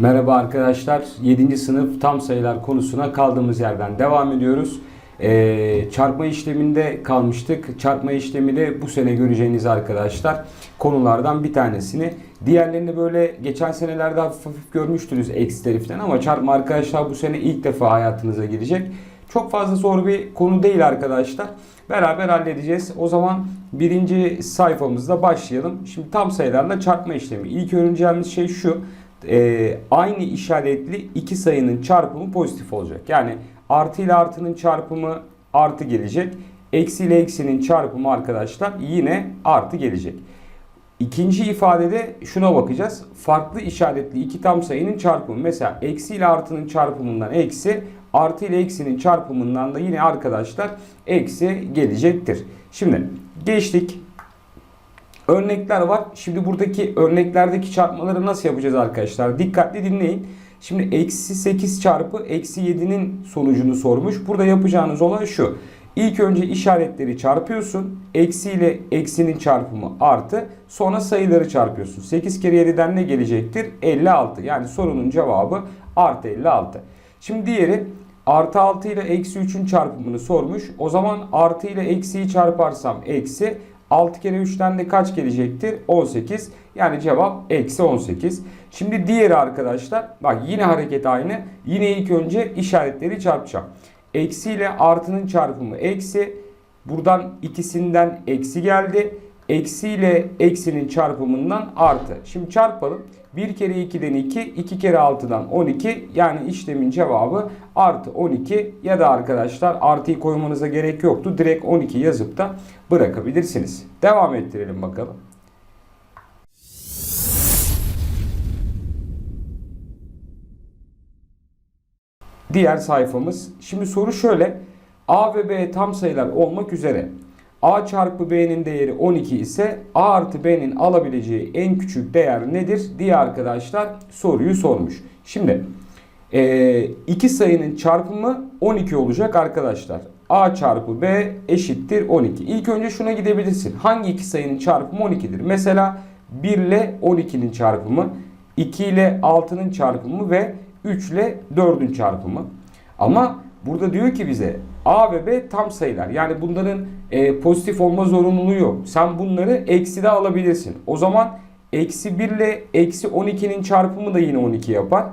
Merhaba arkadaşlar. 7. sınıf tam sayılar konusuna kaldığımız yerden devam ediyoruz. Ee, çarpma işleminde kalmıştık. Çarpma işlemi de bu sene göreceğiniz arkadaşlar konulardan bir tanesini. Diğerlerini böyle geçen senelerde hafif hafif görmüştünüz eksileri falan ama çarpma arkadaşlar bu sene ilk defa hayatınıza girecek. Çok fazla zor bir konu değil arkadaşlar. Beraber halledeceğiz. O zaman birinci sayfamızda başlayalım. Şimdi tam sayılarla çarpma işlemi. İlk öğreneceğimiz şey şu. Ee, aynı işaretli iki sayının çarpımı pozitif olacak. Yani artı ile artının çarpımı artı gelecek. Eksi ile eksinin çarpımı arkadaşlar yine artı gelecek. İkinci ifadede şuna bakacağız. Farklı işaretli iki tam sayının çarpımı. Mesela eksi ile artının çarpımından eksi, artı ile eksinin çarpımından da yine arkadaşlar eksi gelecektir. Şimdi geçtik. Örnekler var. Şimdi buradaki örneklerdeki çarpmaları nasıl yapacağız arkadaşlar? Dikkatli dinleyin. Şimdi eksi 8 çarpı eksi 7'nin sonucunu sormuş. Burada yapacağınız olay şu. İlk önce işaretleri çarpıyorsun. Eksi ile eksinin çarpımı artı. Sonra sayıları çarpıyorsun. 8 kere 7'den ne gelecektir? 56. Yani sorunun cevabı artı 56. Şimdi diğeri artı 6 ile eksi 3'ün çarpımını sormuş. O zaman artı ile eksiyi çarparsam eksi. 6 kere 3'ten de kaç gelecektir? 18. Yani cevap eksi 18. Şimdi diğeri arkadaşlar bak yine hareket aynı. Yine ilk önce işaretleri çarpacağım. Eksi ile artının çarpımı eksi. Buradan ikisinden eksi geldi. Eksi ile eksinin çarpımından artı. Şimdi çarpalım. 1 kere 2'den 2, 2 kere 6'dan 12. Yani işlemin cevabı artı 12 ya da arkadaşlar artıyı koymanıza gerek yoktu. Direkt 12 yazıp da bırakabilirsiniz. Devam ettirelim bakalım. Diğer sayfamız. Şimdi soru şöyle. A ve B tam sayılar olmak üzere A çarpı B'nin değeri 12 ise A artı B'nin alabileceği en küçük değer nedir diye arkadaşlar soruyu sormuş. Şimdi e, iki sayının çarpımı 12 olacak arkadaşlar. A çarpı B eşittir 12. İlk önce şuna gidebilirsin. Hangi iki sayının çarpımı 12'dir? Mesela 1 ile 12'nin çarpımı, 2 ile 6'nın çarpımı ve 3 ile 4'ün çarpımı. Ama burada diyor ki bize A ve B tam sayılar. Yani bunların e, pozitif olma zorunluluğu yok. Sen bunları eksi de alabilirsin. O zaman eksi 1 ile eksi 12'nin çarpımı da yine 12 yapar.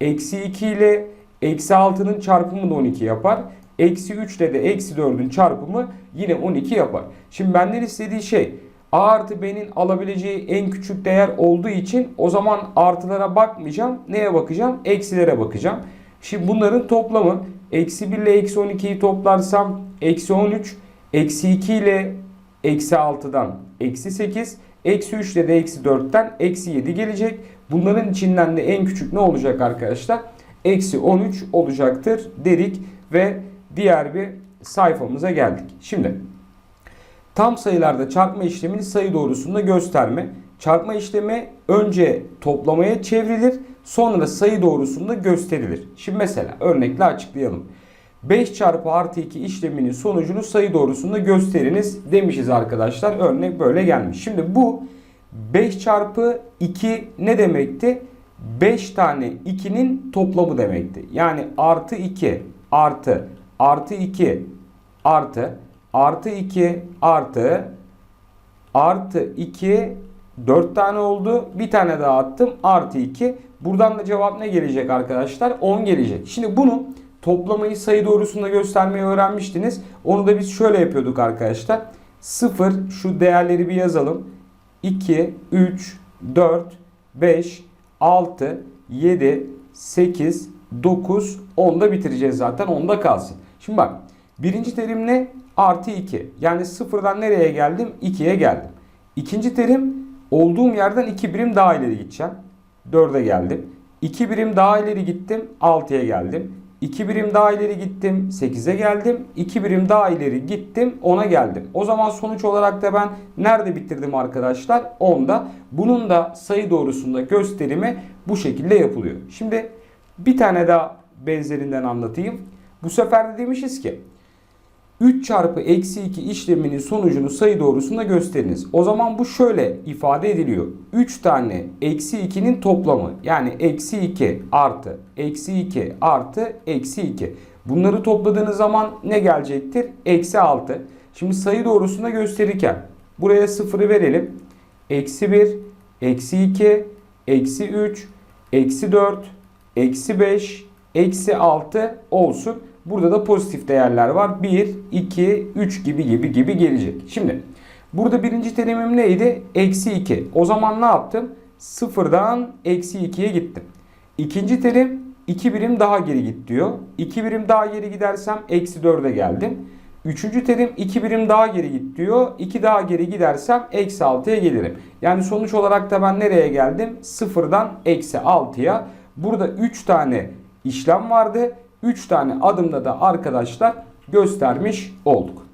Eksi 2 ile eksi 6'nın çarpımı da 12 yapar. Eksi 3 ile de eksi 4'ün çarpımı yine 12 yapar. Şimdi benden istediği şey A artı B'nin alabileceği en küçük değer olduğu için o zaman artılara bakmayacağım. Neye bakacağım? Eksilere bakacağım. Şimdi bunların toplamı eksi 1 ile eksi 12'yi toplarsam eksi 13, eksi 2 ile eksi 6'dan eksi 8, eksi 3 ile de eksi 4'ten eksi 7 gelecek. Bunların içinden de en küçük ne olacak arkadaşlar? Eksi 13 olacaktır dedik ve diğer bir sayfamıza geldik. Şimdi tam sayılarda çarpma işlemini sayı doğrusunda gösterme. Çarpma işlemi önce toplamaya çevrilir sonra sayı doğrusunda gösterilir. Şimdi mesela örnekle açıklayalım. 5 çarpı artı 2 işleminin sonucunu sayı doğrusunda gösteriniz demişiz arkadaşlar. Örnek böyle gelmiş. Şimdi bu 5 çarpı 2 ne demekti? 5 tane 2'nin toplamı demekti. Yani artı 2 artı artı 2 artı artı 2 artı artı 2 4 tane oldu. Bir tane daha attım. Artı 2. Buradan da cevap ne gelecek arkadaşlar? 10 gelecek. Şimdi bunu toplamayı sayı doğrusunda göstermeyi öğrenmiştiniz. Onu da biz şöyle yapıyorduk arkadaşlar. 0 şu değerleri bir yazalım. 2, 3, 4, 5, 6, 7, 8, 9, 10'da bitireceğiz zaten. 10'da kalsın. Şimdi bak birinci terim ne? Artı 2. Yani sıfırdan nereye geldim? 2'ye geldim. İkinci terim olduğum yerden 2 birim daha ileri gideceğim. 4'e geldim. 2 birim daha ileri gittim. 6'ya geldim. 2 birim daha ileri gittim. 8'e geldim. 2 birim daha ileri gittim. 10'a geldim. O zaman sonuç olarak da ben nerede bitirdim arkadaşlar? 10'da. Bunun da sayı doğrusunda gösterimi bu şekilde yapılıyor. Şimdi bir tane daha benzerinden anlatayım. Bu sefer de demişiz ki 3 çarpı eksi 2 işleminin sonucunu sayı doğrusunda gösteriniz. O zaman bu şöyle ifade ediliyor. 3 tane eksi 2'nin toplamı yani eksi 2 artı eksi 2 artı eksi 2. Bunları topladığınız zaman ne gelecektir? Eksi 6. Şimdi sayı doğrusunda gösterirken buraya sıfırı verelim. Eksi 1, eksi 2, eksi 3, eksi 4, eksi 5, eksi 6 olsun. Burada da pozitif değerler var. 1, 2, 3 gibi gibi gibi gelecek. Şimdi burada birinci terimim neydi? Eksi 2. O zaman ne yaptım? Sıfırdan eksi 2'ye gittim. İkinci terim 2 birim daha geri git diyor. 2 birim daha geri gidersem eksi 4'e geldim. Üçüncü terim 2 birim daha geri git diyor. 2 daha geri gidersem eksi 6'ya gelirim. Yani sonuç olarak da ben nereye geldim? Sıfırdan eksi 6'ya. Burada 3 tane işlem vardı. 3 tane adımda da arkadaşlar göstermiş olduk.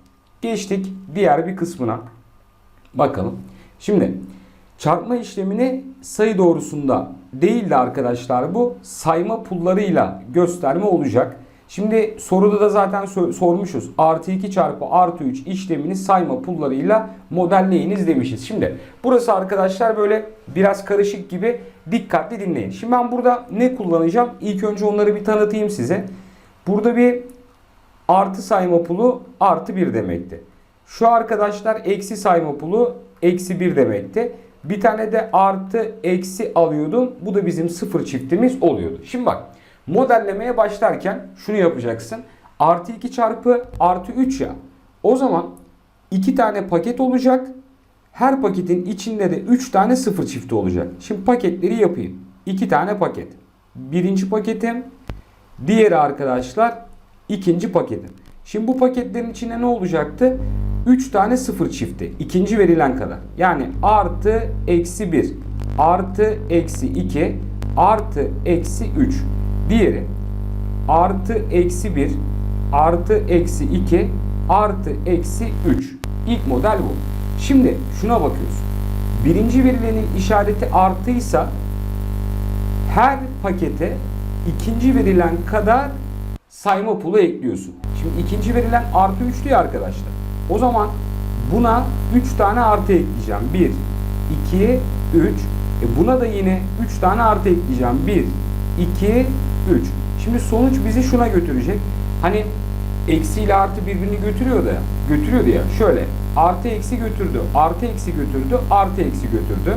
Geçtik diğer bir kısmına. Bakalım. Şimdi çarpma işlemini sayı doğrusunda değil de arkadaşlar bu sayma pullarıyla gösterme olacak. Şimdi soruda da zaten sormuşuz. Artı 2 çarpı artı 3 işlemini sayma pullarıyla modelleyiniz demişiz. Şimdi burası arkadaşlar böyle biraz karışık gibi dikkatli dinleyin. Şimdi ben burada ne kullanacağım? İlk önce onları bir tanıtayım size. Burada bir artı sayma pulu artı 1 demekti. Şu arkadaşlar eksi sayma pulu eksi 1 demekti. Bir tane de artı eksi alıyordum. Bu da bizim sıfır çiftimiz oluyordu. Şimdi bak modellemeye başlarken şunu yapacaksın. Artı 2 çarpı artı 3 ya. O zaman 2 tane paket olacak. Her paketin içinde de 3 tane sıfır çifti olacak. Şimdi paketleri yapayım. 2 tane paket. Birinci paketim. Diğeri arkadaşlar ikinci paketim. Şimdi bu paketlerin içinde ne olacaktı? 3 tane sıfır çifti. İkinci verilen kadar. Yani artı eksi 1 artı eksi 2 artı eksi 3. Diğeri artı eksi 1 artı eksi 2 artı eksi 3. İlk model bu. Şimdi şuna bakıyoruz. Birinci verilenin işareti artıysa her pakete ikinci verilen kadar sayma pulu ekliyorsun. Şimdi ikinci verilen artı 3 diyor arkadaşlar. O zaman buna 3 tane artı ekleyeceğim. 1, 2, 3. E buna da yine 3 tane artı ekleyeceğim. 1, 2, 3. Şimdi sonuç bizi şuna götürecek. Hani eksi ile artı birbirini götürüyor da götürüyordu ya. Şöyle artı eksi götürdü, artı eksi götürdü, artı eksi götürdü.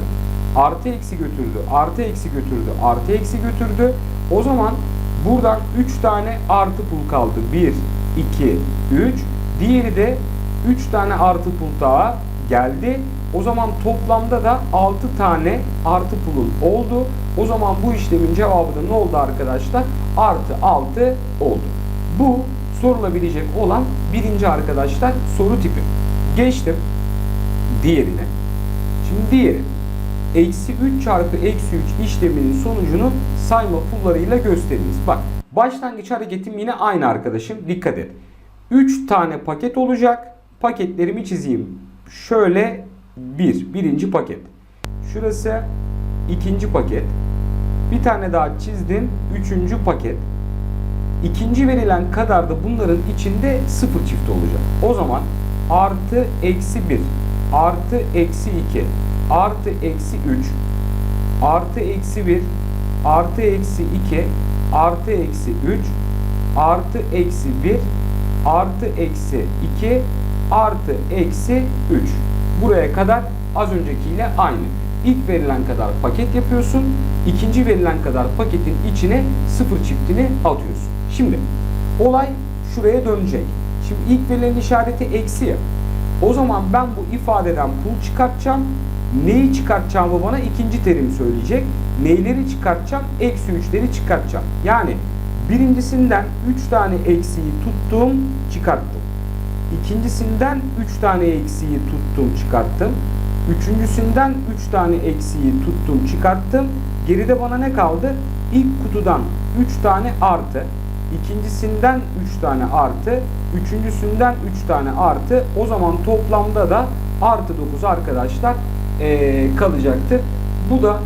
Artı eksi götürdü, artı eksi götürdü, artı eksi götürdü. O zaman buradan 3 tane artı pul kaldı. 1, 2, 3. Diğeri de 3 tane artı pul daha geldi. O zaman toplamda da 6 tane artı pulun oldu. O zaman bu işlemin cevabı da ne oldu arkadaşlar? Artı 6 oldu. Bu sorulabilecek olan birinci arkadaşlar soru tipi. Geçtim diğerine. Şimdi diğeri. Eksi 3 çarpı eksi 3 işleminin sonucunu sayma pullarıyla gösteriniz. Bak başlangıç hareketim yine aynı arkadaşım. Dikkat et. 3 tane paket olacak. Paketlerimi çizeyim. Şöyle bir, birinci paket. Şurası ikinci paket. Bir tane daha çizdim. Üçüncü paket. İkinci verilen kadar da bunların içinde sıfır çift olacak. O zaman artı eksi 1 artı eksi 2 artı eksi 3 artı eksi 1 artı eksi 2 artı eksi 3 artı eksi 1 artı eksi 2 artı eksi 3 buraya kadar az öncekiyle aynı. İlk verilen kadar paket yapıyorsun. ikinci verilen kadar paketin içine sıfır çiftini atıyorsun. Şimdi olay şuraya dönecek. Şimdi ilk verilen işareti eksi ya. O zaman ben bu ifadeden pul çıkartacağım. Neyi çıkartacağımı bana ikinci terim söyleyecek. Neyleri çıkartacağım? Eksi üçleri çıkartacağım. Yani birincisinden 3 tane eksiği tuttum, çıkarttım. İkincisinden 3 tane eksiği tuttum, çıkarttım. Üçüncüsünden 3 tane eksiği tuttum, çıkarttım. Geride bana ne kaldı? İlk kutudan 3 tane artı. İkincisinden 3 tane artı. Üçüncüsünden 3 tane artı. O zaman toplamda da artı 9 arkadaşlar ee, kalacaktır. Bu da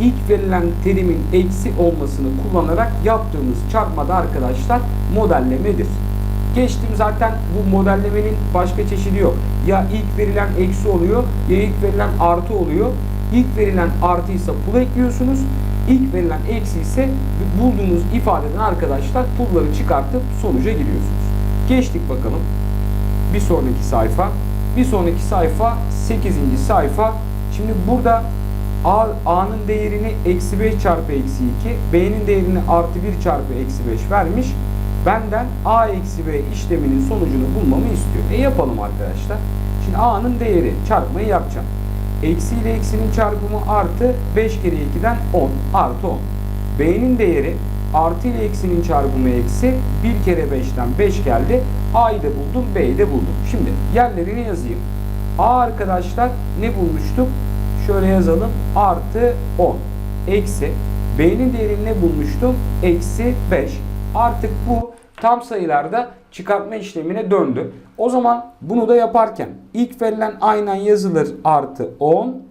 ilk verilen terimin eksi olmasını kullanarak yaptığımız çarpmada arkadaşlar modellemedir. Geçtim zaten bu modellemenin başka çeşidi yok. Ya ilk verilen eksi oluyor ya ilk verilen artı oluyor. İlk verilen artıysa pul ekliyorsunuz. İlk verilen eksi ise bulduğunuz ifadeden arkadaşlar pulları çıkartıp sonuca giriyorsunuz. Geçtik bakalım. Bir sonraki sayfa. Bir sonraki sayfa 8. sayfa. Şimdi burada A'nın değerini eksi 5 çarpı eksi 2, B'nin değerini artı 1 çarpı eksi 5 vermiş. Benden A eksi B işleminin sonucunu bulmamı istiyor. E yapalım arkadaşlar. Şimdi A'nın değeri çarpmayı yapacağım. Eksi ile eksinin çarpımı artı 5 kere 2'den 10 artı 10. B'nin değeri artı ile eksinin çarpımı eksi 1 kere 5'ten 5 geldi. A'yı da buldum B'yi de buldum. Şimdi yerlerini yazayım. A arkadaşlar ne bulmuştuk? Şöyle yazalım. Artı 10. Eksi. B'nin değerini ne bulmuştum? Eksi 5. Artık bu tam sayılarda çıkartma işlemine döndü. O zaman bunu da yaparken ilk verilen aynen yazılır artı 10.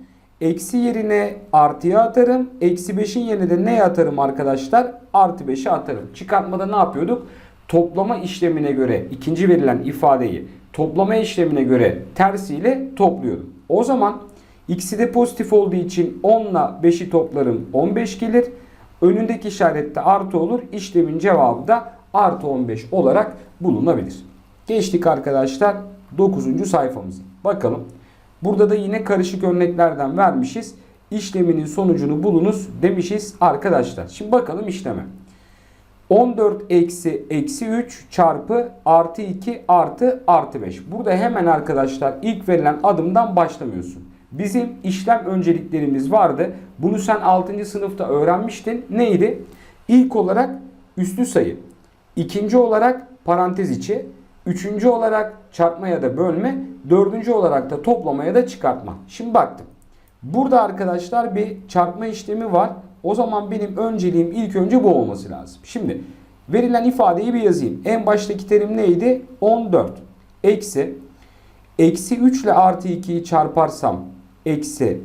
Eksi yerine artıya atarım. Eksi 5'in yerine de neye atarım arkadaşlar? Artı 5'e atarım. Çıkartmada ne yapıyorduk? Toplama işlemine göre ikinci verilen ifadeyi toplama işlemine göre tersiyle topluyordum. O zaman x'i de pozitif olduğu için 10 ile 5'i toplarım 15 gelir. Önündeki işarette artı olur. İşlemin cevabı da artı 15 olarak bulunabilir. Geçtik arkadaşlar 9. sayfamıza. Bakalım. Burada da yine karışık örneklerden vermişiz. İşleminin sonucunu bulunuz demişiz arkadaşlar. Şimdi bakalım işleme. 14 eksi eksi 3 çarpı artı 2 artı artı 5. Burada hemen arkadaşlar ilk verilen adımdan başlamıyorsun. Bizim işlem önceliklerimiz vardı. Bunu sen 6. sınıfta öğrenmiştin. Neydi? İlk olarak üslü sayı. İkinci olarak parantez içi. Üçüncü olarak çarpma ya da bölme. Dördüncü olarak da toplama ya da çıkartma. Şimdi baktım. Burada arkadaşlar bir çarpma işlemi var. O zaman benim önceliğim ilk önce bu olması lazım. Şimdi verilen ifadeyi bir yazayım. En baştaki terim neydi? 14 eksi eksi 3 ile artı 2'yi çarparsam eksi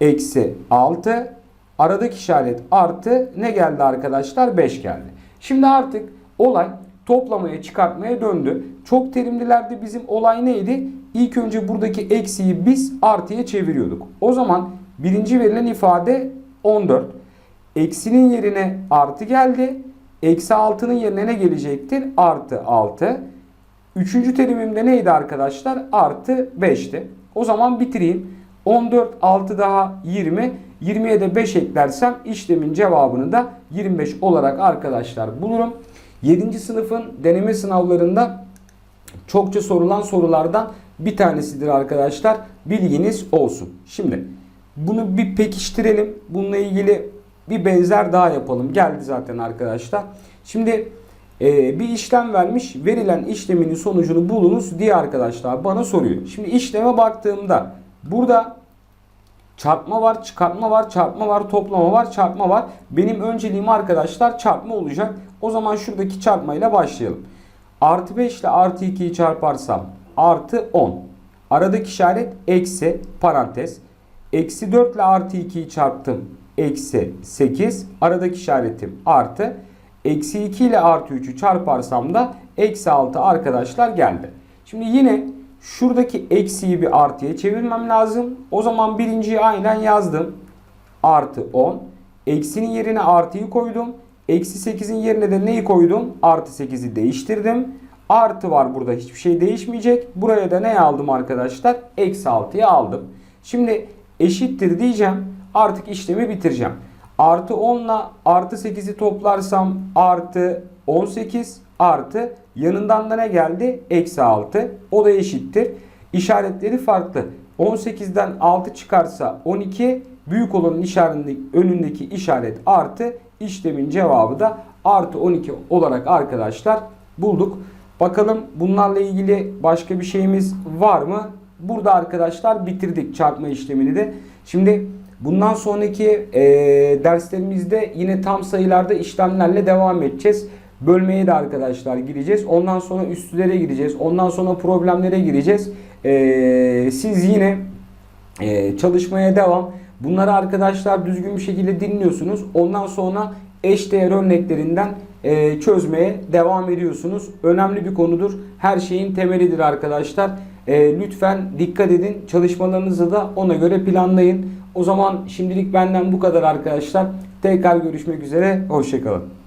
eksi 6 aradaki işaret artı ne geldi arkadaşlar? 5 geldi. Şimdi artık olay toplamaya çıkartmaya döndü. Çok terimlilerde bizim olay neydi? İlk önce buradaki eksiyi biz artıya çeviriyorduk. O zaman birinci verilen ifade 14. Eksinin yerine artı geldi. Eksi 6'nın yerine ne gelecektir? Artı 6. Üçüncü terimimde neydi arkadaşlar? Artı 5'ti. O zaman bitireyim. 14 6 daha 20. 20'ye de 5 eklersem işlemin cevabını da 25 olarak arkadaşlar bulurum. 7. sınıfın deneme sınavlarında çokça sorulan sorulardan bir tanesidir arkadaşlar. Bilginiz olsun. Şimdi bunu bir pekiştirelim. Bununla ilgili bir benzer daha yapalım. Geldi zaten arkadaşlar. Şimdi e, bir işlem vermiş. Verilen işleminin sonucunu bulunuz diye arkadaşlar bana soruyor. Şimdi işleme baktığımda burada çarpma var, çıkartma var, çarpma var, toplama var, çarpma var. Benim önceliğim arkadaşlar çarpma olacak. O zaman şuradaki çarpmayla başlayalım. Artı 5 ile artı 2'yi çarparsam artı 10. Aradaki işaret eksi parantez. Eksi 4 ile artı 2'yi çarptım. Eksi 8. Aradaki işaretim artı. Eksi 2 ile artı 3'ü çarparsam da eksi 6 arkadaşlar geldi. Şimdi yine şuradaki eksiyi bir artıya çevirmem lazım. O zaman birinciyi aynen yazdım. Artı 10. Eksinin yerine artıyı koydum. Eksi 8'in yerine de neyi koydum? Artı 8'i değiştirdim. Artı var burada hiçbir şey değişmeyecek. Buraya da ne aldım arkadaşlar? Eksi 6'yı aldım. Şimdi eşittir diyeceğim. Artık işlemi bitireceğim. Artı 10 ile artı 8'i toplarsam artı 18 artı yanından da ne geldi? Eksi 6. O da eşittir. İşaretleri farklı. 18'den 6 çıkarsa 12 büyük olanın işaretindeki, önündeki işaret artı işlemin cevabı da artı 12 olarak arkadaşlar bulduk. Bakalım bunlarla ilgili başka bir şeyimiz var mı? Burada arkadaşlar bitirdik çarpma işlemini de. Şimdi bundan sonraki e, derslerimizde yine tam sayılarda işlemlerle devam edeceğiz. Bölmeye de arkadaşlar gireceğiz. Ondan sonra üstülere gireceğiz. Ondan sonra problemlere gireceğiz. E, siz yine e, çalışmaya devam. Bunları arkadaşlar düzgün bir şekilde dinliyorsunuz. Ondan sonra eşdeğer örneklerinden e, çözmeye devam ediyorsunuz. Önemli bir konudur. Her şeyin temelidir arkadaşlar. E, lütfen dikkat edin. Çalışmalarınızı da ona göre planlayın. O zaman şimdilik benden bu kadar arkadaşlar. Tekrar görüşmek üzere. Hoşçakalın.